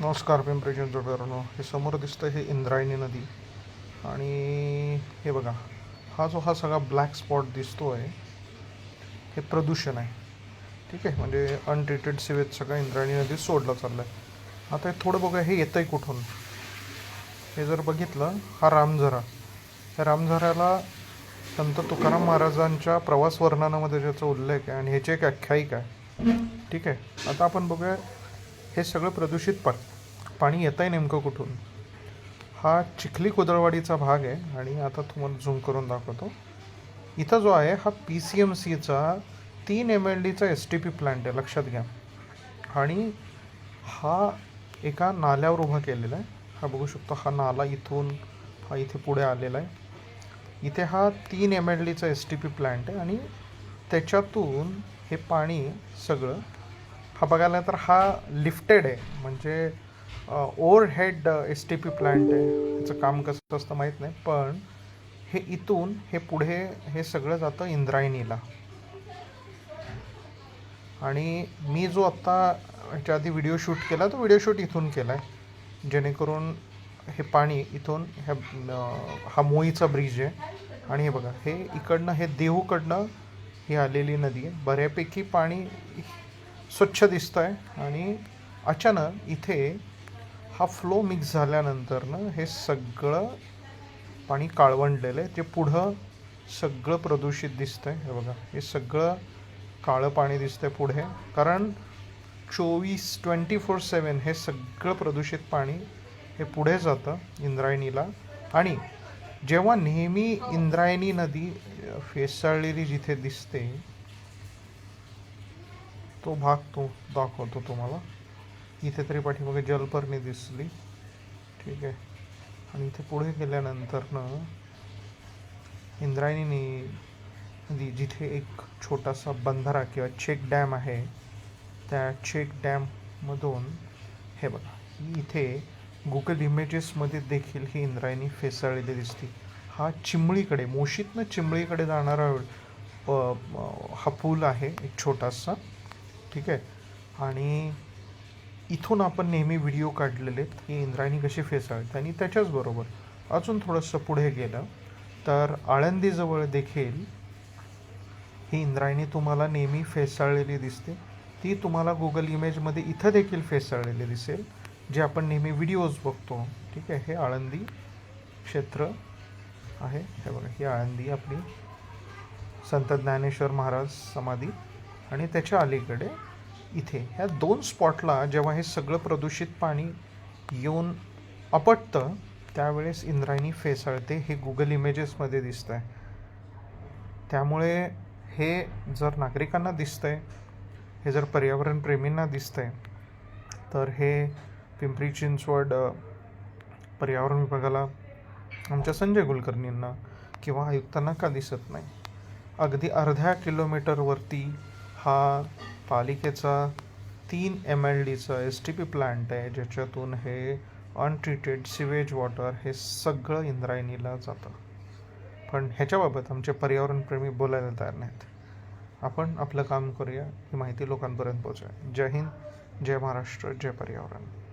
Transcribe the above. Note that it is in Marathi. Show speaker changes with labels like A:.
A: नमस्कार पिंपरी चिंचवडकरांनो हे समोर दिसतं हे इंद्रायणी नदी. आणि हे बघा हा जो हा सगळा ब्लॅक स्पॉट दिसतो आहे हे प्रदूषण आहे. ठीक आहे? म्हणजे अनट्रीटेड सिवेज सगळा इंद्रायणी नदीत सोडला चाललं आहे आता हे थोडं बघूया हे येतं आहे कुठून? हे जर बघितलं हा रामझरा. त्या रामझऱ्याला संत तुकाराम महाराजांच्या प्रवास वर्णनामध्ये ज्याचा उल्लेख आहे आणि ह्याची एक आख्यायिका आहे. ठीक आहे? आता आपण बघूया हे सगळं प्रदूषित पाणी पाणी येत आहे नेमकं कुठून? हा चिखली कुदळवाडीचा भाग आहे आणि आता तुम्हाला झूम करून दाखवतो. इथं जो आहे हा पी सी एम सीचा तीन एम एल डीचा एस टी पी प्लांट आहे लक्षात घ्या. आणि हा एका नाल्यावर उभा केलेला आहे. हा बघू शकतो हा नाला इथून हा इथे पुढे आलेला आहे. इथे हा तीन एम एल डीचा एस टी पी प्लांट आहे आणि त्याच्यातून हे पाणी सगळं हा बघायला तर हा लिफ्टेड आहे. म्हणजे overhead S T P plant आहे. त्याचं काम कसं असतं माहीत नाही पण हे इथून हे पुढे हे सगळं जातं इंद्रायणीला. आणि मी जो आत्ता ह्याच्या आधी व्हिडिओ शूट केला तो व्हिडिओ शूट इथून केला आहे जेणेकरून हे पाणी इथून ह्या हा मोईचा ब्रिज आहे. आणि हे बघा हे इकडनं हे देहूकडनं ही आलेली नदी आहे. बऱ्यापैकी पाणी स्वच्छ दिसतं आहे आणि अचानक इथे हा फ्लो मिक्स झाल्यानंतरनं हे सगळं पाणी काळवंडलेलं आहे. ते पुढं सगळं प्रदूषित दिसतं आहे हे बघा हे सगळं काळं पाणी दिसतंय पुढे. कारण चोवीस ट्वेंटी फोर सेवन हे सगळं प्रदूषित पाणी हे पुढे जातं इंद्रायणीला. आणि जेव्हा नेहमी इंद्रायणी नदी फेसाळलेली जिथे दिसते तो भाग तो दाखवतो तुम्हाला. इथे तरी पाठीमागे जलपर्णी दिसली. ठीक आहे. आणि इथे पुढे गेल्यानंतरनं इंद्रायणी नदी जिथे एक छोटासा बंधारा किंवा चेक डॅम आहे त्या चेक डॅममधून हे बघा ही इथे गुगल इमेजेसमध्ये देखील ही इंद्रायणी फेसाळलेली दिसते. हा चिंबळीकडे मोशीतनं चिंबळीकडे जाणारा हा पूल आहे एक छोटासा. ठीक आहे? आणि इथून आपण नेहमी व्हिडिओ काढलेले आहेत की इंद्रायणी कशी फेसाळते आणि त्याच्याचबरोबर अजून थोडंसं पुढे गेलं तर आळंदीजवळ देखील ही इंद्रायणी तुम्हाला नेहमी फेसाळलेली दिसते. ती तुम्हाला गुगल इमेजमध्ये इथं देखील फेसाळलेली दिसेल जे आपण नेहमी व्हिडिओज बघतो. ठीक आहे? हे आळंदी क्षेत्र आहे. हे बघा ही आळंदी आपली संत ज्ञानेश्वर महाराज समाधी. आणि त्याच्या अलीकडे इथे ह्या दोन स्पॉटला जेव्हा हे सगळं प्रदूषित पाणी येऊन अपटतं त्यावेळेस इंद्रायणी फेसाळते हे गुगल इमेजेसमध्ये दिसतं आहे त्यामुळे हे जर नागरिकांना दिसतंय हे जर पर्यावरण प्रेमींना दिसतंय तर हे पिंपरी चिंचवड पर्यावरण विभागाला आमच्या संजय कुलकर्णींना किंवा आयुक्तांना का दिसत नाही? अगदी अर्ध्या किलोमीटरवरती हा पालिकेचा तीन एम एल डीचा एस टी पी प्लांट आहे ज्याच्यातून हे अनट्रीटेड सिवेज वॉटर हे सगळं इंद्रायणीला जातं. पण ह्याच्याबाबत आमचे पर्यावरणप्रेमी बोलायला तयार नाहीत. आपण आपलं काम करूया ही माहिती लोकांपर्यंत पोहोचूया. जय हिंद जय महाराष्ट्र जय पर्यावरण.